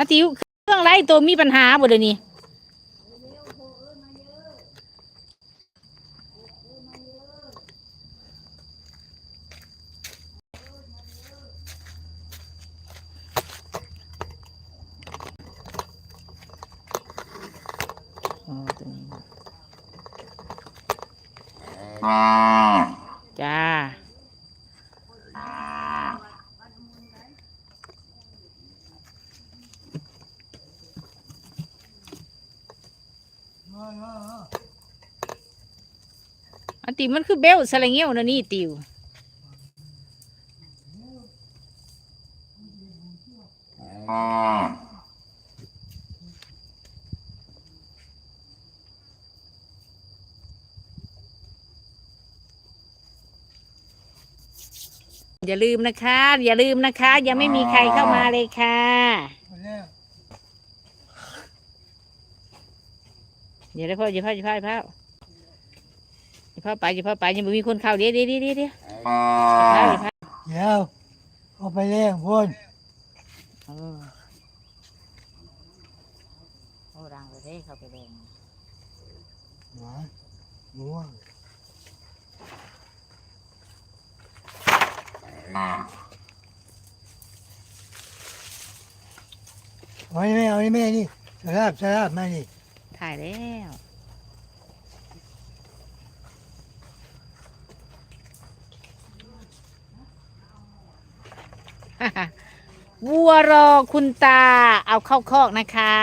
อาติวเครื่องไรตัวมีปัญหาบ่เดี๋ยวนี้ อันติมันคือเบลสละเงี้ยวนะนี่ติวอย่าลืมนะคะ อย่าลืมนะคะ ยังไม่มีใครเข้ามาเลยค่ะ มาแล้วเดี๋ยวได้พ่ออย่าพ่ออย่าพ่ออย่าพ่ออย่าพ่อไปอย่าพ่อไปยังไม่มีคนเข้าเดี๋ยวเดี๋ยวเดี๋ยวเดี๋ยวเดี๋ยวอย่าพ่ออย่าพ่อเดี๋ยวเอาไปเลี้ยงพ่นเออโอ้ดังเลยเด้เข้าไปเลยหมาง่วงเอาไอ้แม่เอาไอ้แม่นี่สลับสลับมานี่ ถ่ายแล้ว วัวรอคุณตาเอาเข้าคอกนะคะ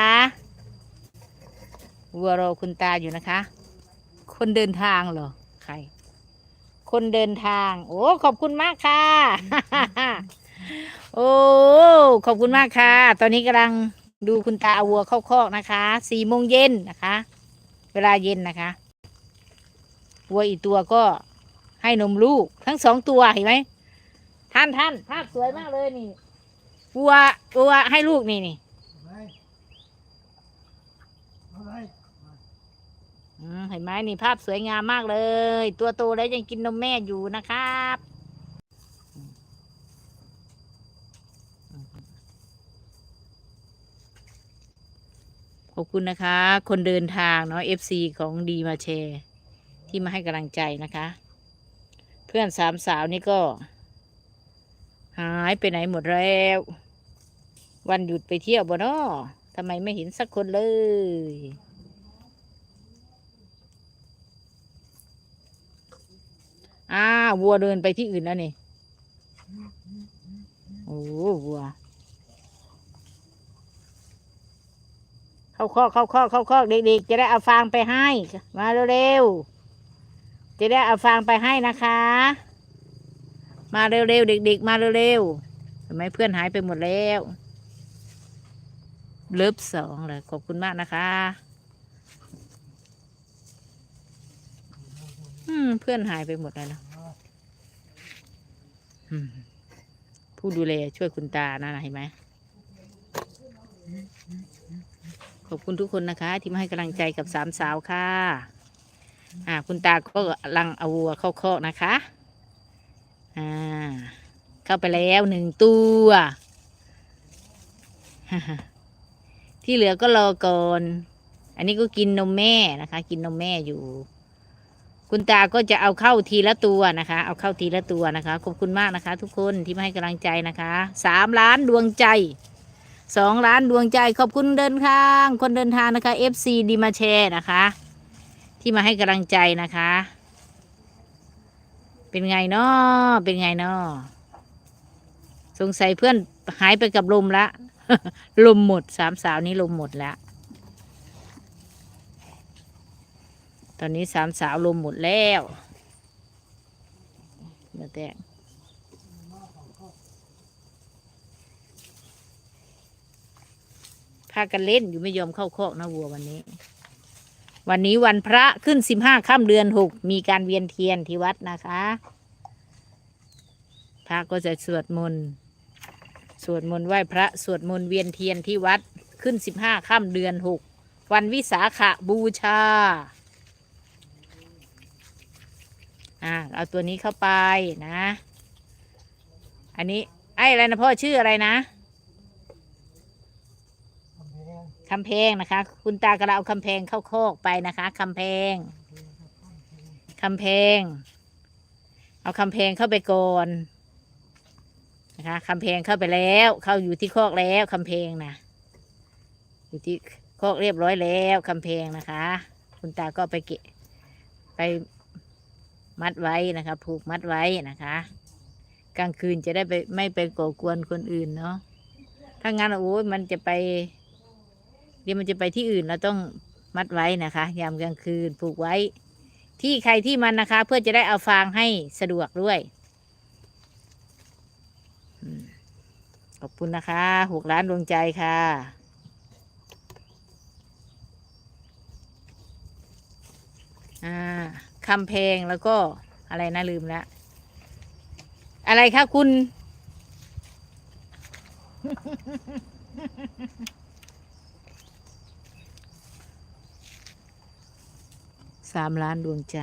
วัวรอคุณตาอยู่นะคะ คนเดินทางเหรอ ใคร คนเดินทาง โอ้ ขอบคุณมากค่ะ โอ้ ขอบคุณมากค่ะ ตอนนี้กำลัง ดูคุณตาเอาวัวเข้าคอกนะคะสี่โมงเย็นนะคะ เวลาเย็นนะคะ วัวอีกตัวก็ให้นมลูก ทั้งสองตัวเห็นไหมท่านท่านภาพสวยมากเลยนี่วัววัวให้ลูกนี่นี่เอาไปเอาไปอืมเห็นไหมนี่ภาพสวยงามมากเลย ตัวโตแล้วยังกินนมแม่อยู่นะครับ ขอบคุณนะคะ คนเดินทางเนาะ FC ของดีมาแชร์ ที่มาให้กำลังใจนะคะ เพื่อนสามสาวนี่ก็ หายไปไหนหมดแล้ว วันหยุดไปเที่ยวบ่เนาะทำไมไม่เห็นสักคนเลยอ้าววัวเดินไปที่อื่นแล้วนี่ โอ้วัว เข้าคอกเข้าคอกเข้าคอกเด็กๆจะได้เอาฟางไปให้ มาเร็วๆจะได้เอาฟางไปให้นะคะ มาเร็วๆเด็ก ๆ มาเร็วๆทำไมเพื่อนหายไปหมดแล้วเลิฟสองเลยขอบคุณมากนะคะ อืม เพื่อนหายไปหมดแล้วนะผู้ดูแลช่วยคุณตานะเห็นไหม ขอบคุณทุกคนนะคะ ที่มาให้กำลังใจกับสามสาวค่ะ อ่า คุณตาก็กำลังเอาวัวเข้าคอกนะคะ อ่า เข้าไปแล้วหนึ่งตัวที่เหลือก็รอก่อน อันนี้ก็กินนมแม่นะคะ กินนมแม่อยู่ คุณตาก็จะเอาเข้าทีละตัวนะคะ เอาเข้าทีละตัวนะคะ ขอบคุณมากนะคะ ทุกคนที่มาให้กำลังใจนะคะ สามล้านดวงใจ สองล้านดวงใจขอบคุณเดินทาง คนเดินทางนะคะ FC ดีมาแชร์นะคะ ที่มาให้กำลังใจนะคะ เป็นไงเนาะเป็นไงเนาะสงสัยเพื่อนหายไปกับลมละลมหมดสามสาวนี้ลมหมดแล้วตอนนี้สามสาวลมหมดแล้วเดี๋ยวแต่พากันเล่นอยู่ไม่ยอมเข้าคอกนะวัววันนี้ วันนี้วันพระขึ้นสิบห้าค่ำเดือนหกมีการเวียนเทียนที่วัดนะคะ พระก็จะสวดมนต์สวดมนต์ไหว้พระสวดมนต์เวียนเทียนที่วัดขึ้นสิบห้าค่ำเดือนหกวันวิสาขบูชาอ่าเอาตัวนี้เข้าไปนะ อันนี้ไอ้อะไรนะพ่อชื่ออะไรนะ คำแพงนะคะ คุณตากระเอาคำแพงเข้าโคกไปนะคะคำแพงคำแพง เอาคำแพงเข้าไปก่อนนะคะคำแพงเข้าไปแล้ว เข้าอยู่ที่คอกแล้วคำแพงนะอยู่ที่คอกเรียบร้อยแล้วคำแพงนะคะ คุณตาก็ไปเกะไปมัดไว้นะคะ ผูกมัดไว้นะคะ กลางคืนจะได้ไปไม่ไปก่อกวนคนอื่นเนาะถ้างั้นโอ้ยมันจะไป ดี๋ยวมันจะไปที่อื่นเราต้องมัดไว้นะคะ ยามกลางคืนผูกไว้ ที่ใครที่มันนะคะ เพื่อจะได้เอาฟางให้สะดวกด้วยขอบคุณนะคะหกล้านดวงใจค่ะอ่าคำเพลงแล้วก็อะไรนะลืมล้วอะไรคะคุณ สามล้านดวงใจ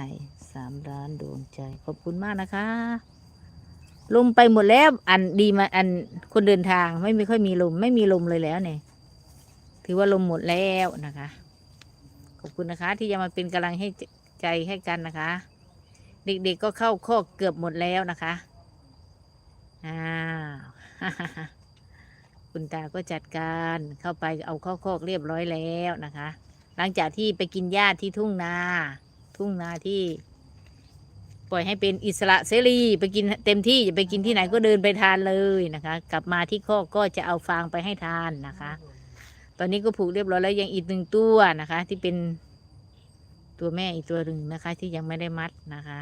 สามล้านดวงใจ ขอบคุณมากนะคะ ลมไปหมดแล้วอันดีมาอันคนเดินทางไม่ม่ค่อยมีลม ไม่มีลมเลยแล้วเนี่ย ถือว่าลมหมดแล้วนะคะ ขอบคุณนะคะ ที่ยังมาเป็นกำลังให้ใจให้กันนะคะ เด็กๆก็เข้าคอกเกือบหมดแล้วนะคะอ้าวคุณตาก็จัดการเข้าไปเอาข้าคอกเรียบร้อยแล้วนะคะ หลังจากที่ไปกินหญ้าที่ทุ่งนา ทุ่งนาที่ ปล่อยให้เป็นอิสระเสรีไปกินเต็มที่จะไปกินที่ไหนก็เดินไปทานเลยนะคะ กลับมาที่คอกก็จะเอาฟางไปให้ทานนะคะ ตอนนี้ก็ผูกเรียบร้อยแล้วยังอีกหนึ่งตัวนะคะ ที่เป็นตัวแม่อีกตัวหนึ่งนะคะ ที่ยังไม่ได้มัดนะคะ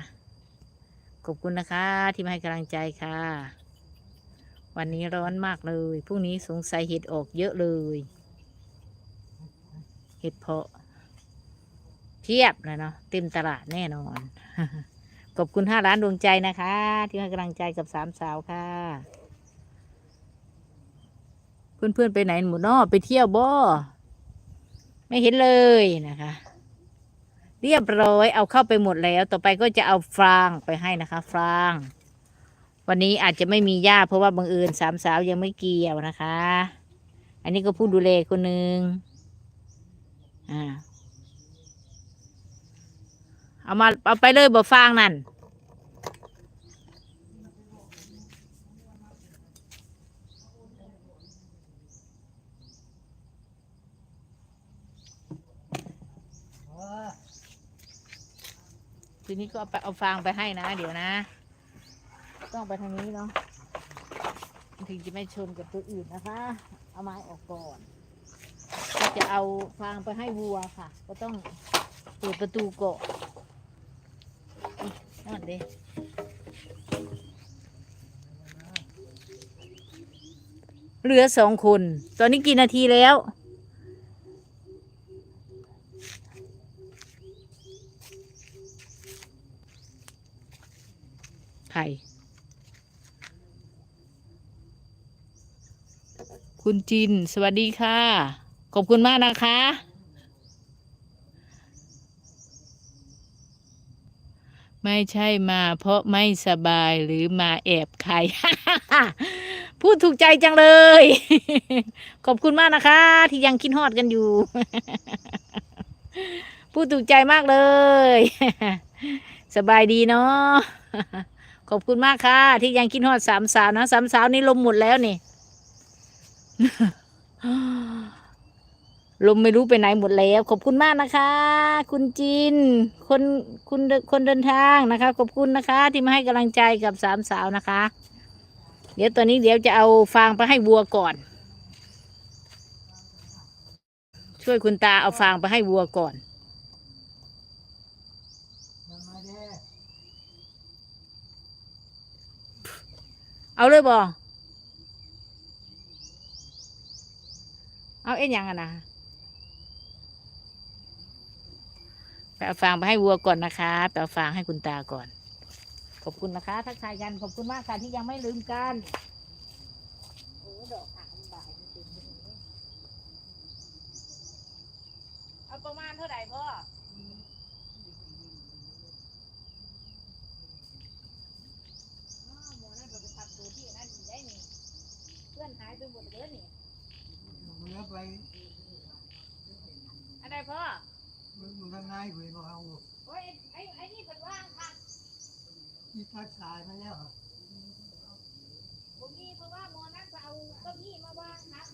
ขอบคุณนะคะ ที่มาให้กำลังใจค่ะ วันนี้ร้อนมากเลยพรุ่งนี้สงสัยเห็ดออกเยอะเลย เห็ดเพาะ เพียบเลยเนาะเต็มตลาดแน่นอน ขอบคุณห้าร้านดวงใจนะคะ ที่ให้กำลังใจกับสามสาวค่ะ เพื่อนๆไปไหนหมดเนาะไปเที่ยวบ่ไม่เห็นเลยนะคะ เรียบร้อยเอาเข้าไปหมดแล้ว ต่อไปก็จะเอาฟางไปให้นะคะ ฟางวันนี้อาจจะไม่มีญาติเพราะว่าบังเอิญสามสาวยังไม่เกี่ยวนะคะ อันนี้ก็ผู้ดูแลคนหนึ่งอ่า เอามาเอาไปเลยบ่ฟางนั่นทีนี้ก็เอาไปเอาฟางไปให้นะ เดี๋ยวนะ ต้องไปทางนี้เนาะถึงจะไม่ชนกับตัวอื่นนะคะ เอาไม้ออกก่อนก็จะเอาฟางไปให้วัวค่ะ ก็ต้องเปิดประตูก่อน อุ๊ยนั่นเด้เหลือสองคน ตอนนี้กี่นาทีแล้ว ใคร คุณจิน สวัสดีค่ะ ขอบคุณมากนะคะ ไม่ใช่มาเพราะไม่สบายหรือมาแอบใคร พูดถูกใจจังเลย ขอบคุณมากนะคะ ที่ยังคิดฮอดกันอยู่ พูดถูกใจมากเลย สบายดีเนาะขอบคุณมากค่ะ ที่ยังคิดฮอดสามสาวนะสามสาวนี่ลมหมดแล้วนี่ ลมไม่รู้ไปไหนหมดแล้ว ขอบคุณมากนะคะ คุณจิน คนคุณคนเดินทางนะคะ ขอบคุณนะคะ ที่มาให้กำลังใจกับสามสาวนะคะ เดี๋ยวตอนนี้เดี๋ยวจะเอาฟางไปให้วัวก่อน ช่วยคุณตาเอาฟางไปให้วัวก่อนเอาเลยบอเอาเอ็นยังอะนะไป เอาฟางไปให้วัวก่อนนะคะไปเอาฟางให้คุณตาก่อน ขอบคุณนะคะทักทายกันขอบคุณมากค่ะที่ยังไม่ลืมกันโอ้ดอกหักมันบายจริงๆเอาประมาณเท่าไหร่พ่อ อ้าวหมอนั่นเราไปทำตัวที่นั่นอยู่ได้นี่เพื่อนหายไปหมดเลยนี่ เนื้อไป ได้พ่อ มึงมึงทำไงคุยมาเอาโอ้ยไอ้ไอ้นี่เป็นว่างค่ะที่ทักสายมาแล้วเหรอผมมีเพราะว่าหมอนักจะเอาเก้าอี้มาวางครับ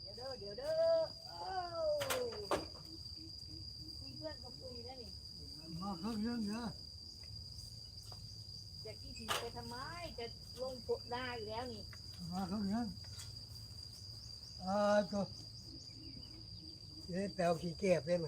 เดี๋ยวเด้อเดี๋ยวเด้อโอ้คุยเพื่อนก็คุยแล้วนี่มาเครื่องเรื่องเนอะจะกี่ทีไปทำไมจะ ลงโปดได้แล้วนี่มาเครื่องเรื่องอ่าตัวเอ๊ะแปลวขี้เก็บได้ไหม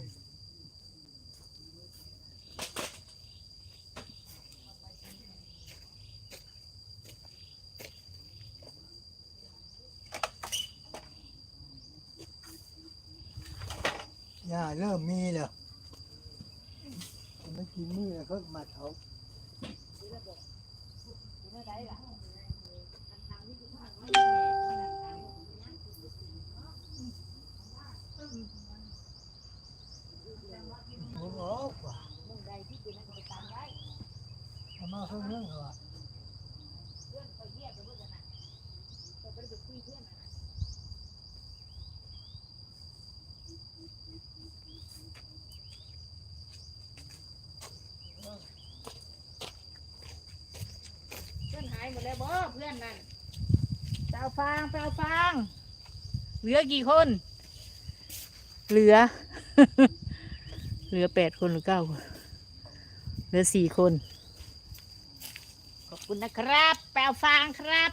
ย่าเริ่มมีแล้วไม่กินนี่แล้วก็มาเขาดูแล้วบอกดูไม่ได้ล่ะทางนี้คือทางนี้ ผมออกว่ามุ่งใดที่เป็นนักไปตามได้เอาเครื่องเรื่องเหรอเพื่อนไปเยี่ยมไปเพื่อนนะไปไปคุยเพื่อนเพื่อนหายหมดแล้วบ่เพื่อนนั่น เปล่าฟางเปล่าฟาง เหลือกี่คน เหลือ เหลือแปดคนหรือเก้าคนเหลือสี่คน ขอบคุณนะครับแปลฟางครับ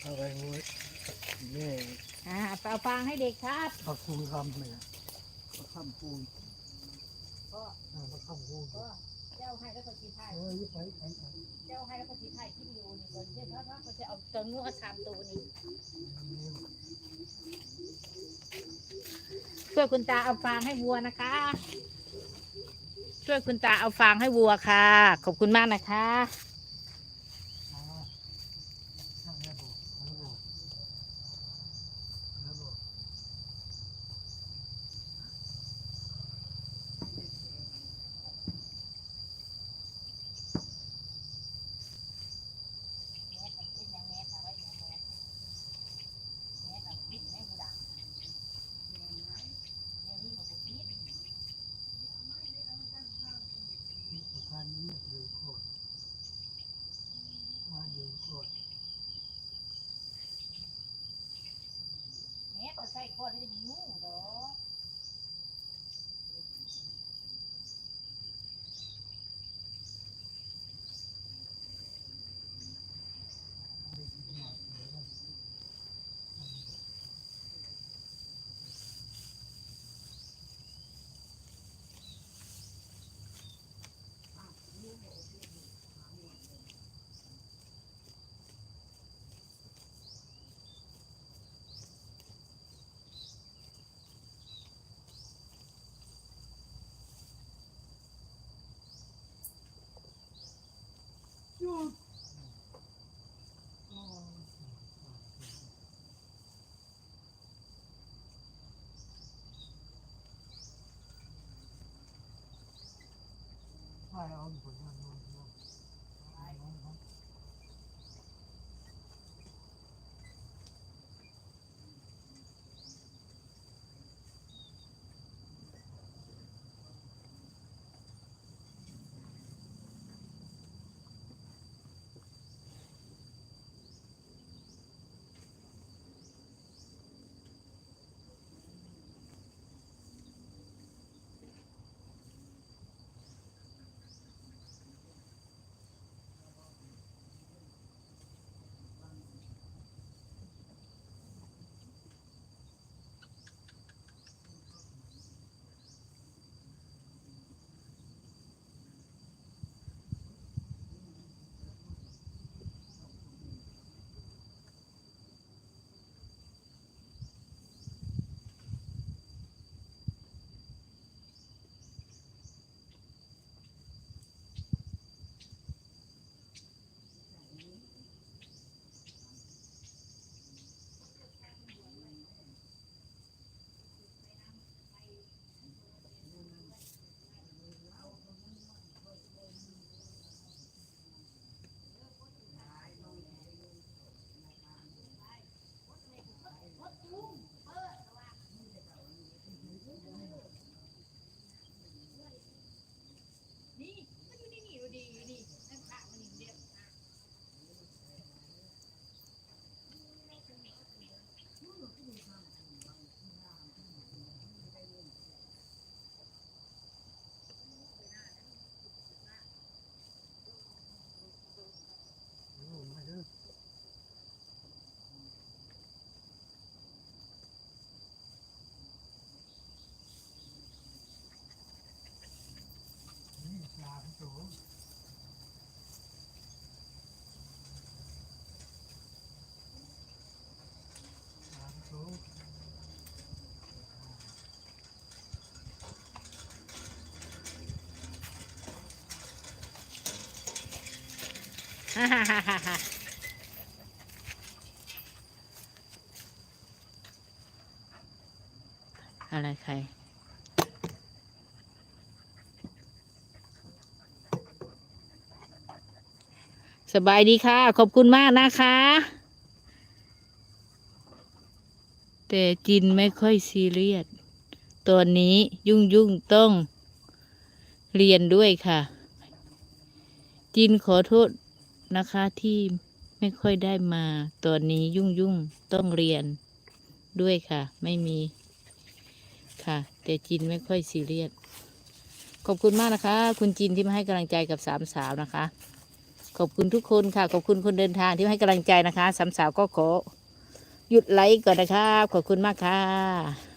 เอาไปงูนี่อ่าแปลฟางให้เด็กครับปักคูณคำเนี่ยปักคำคูณก็อ่าปักคำคูณ จ้าให้แล้วก็ชีไทยเจ้าให้แล้วก็ชีไทยที่อยู่นี่ก่อนเช่นว่าเขาจะเอาตัวงูสามตัวนี้ช่วยคุณตาเอาฟางให้วัวนะคะ ช่วยคุณตาเอาฟางให้วัวค่ะ ขอบคุณมากนะคะ อ่าช่างระบบระบบระบบ ประธานนี้ดูโคตรมาดูโคตรแม่ก็ใส่ก้อนให้ยุ่งดอก ไม่คิดหน่อยเลยว่า ใช่เอา อะไรใครสบายดีค่ะ ขอบคุณมากนะคะ แต่จินไม่ค่อยซีเรียสตอนนี้ยุ่งยุ่งต้องเรียนด้วยค่ะ จินขอโทษ นะคะที่ไม่ค่อยได้มาตอนนี้ยุ่งยุ่งๆต้องเรียนด้วยค่ะ ไม่มีค่ะ แต่จินไม่ค่อยซีเรียสขอบคุณมากนะคะ คุณจินที่มาให้กำลังใจกับสามสาวนะคะ ขอบคุณทุกคนค่ะ ขอบคุณคนเดินทางที่มาให้กำลังใจนะคะสามสาวก็ขอหยุดไลค์ก่อนนะครับขอบคุณมากค่ะ